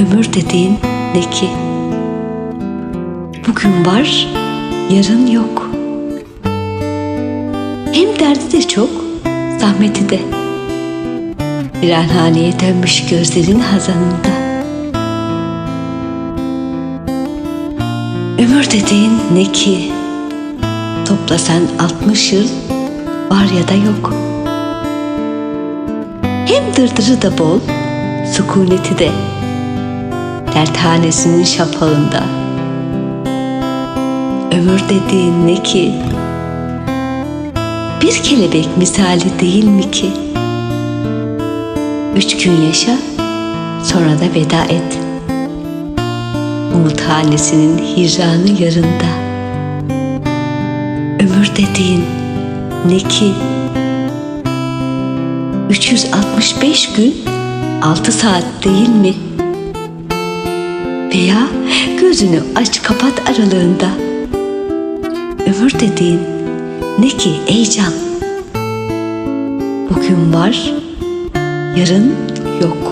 Ömür dediğin ne ki? Bugün var, yarın yok. Hem derdi de çok, zahmeti de. Viranhaneye dönmüş gözlerin hazanında. Ömür dediğin ne ki? Toplasan 60 yıl var ya da yok. Hem dırdırı da bol, sükuneti de. Derthanesinin şafağında. Ömür dediğin ne ki? Bir kelebek misali değil mi ki? Üç gün yaşa, sonra da veda et. Umuthanesinin hicranı yarında. Ömür dediğin ne ki? 365 gün 6 saat değil mi? Veya gözünü aç kapat aralığında. Ömür dediğin ne ki ey? Bugün var, yarın yok.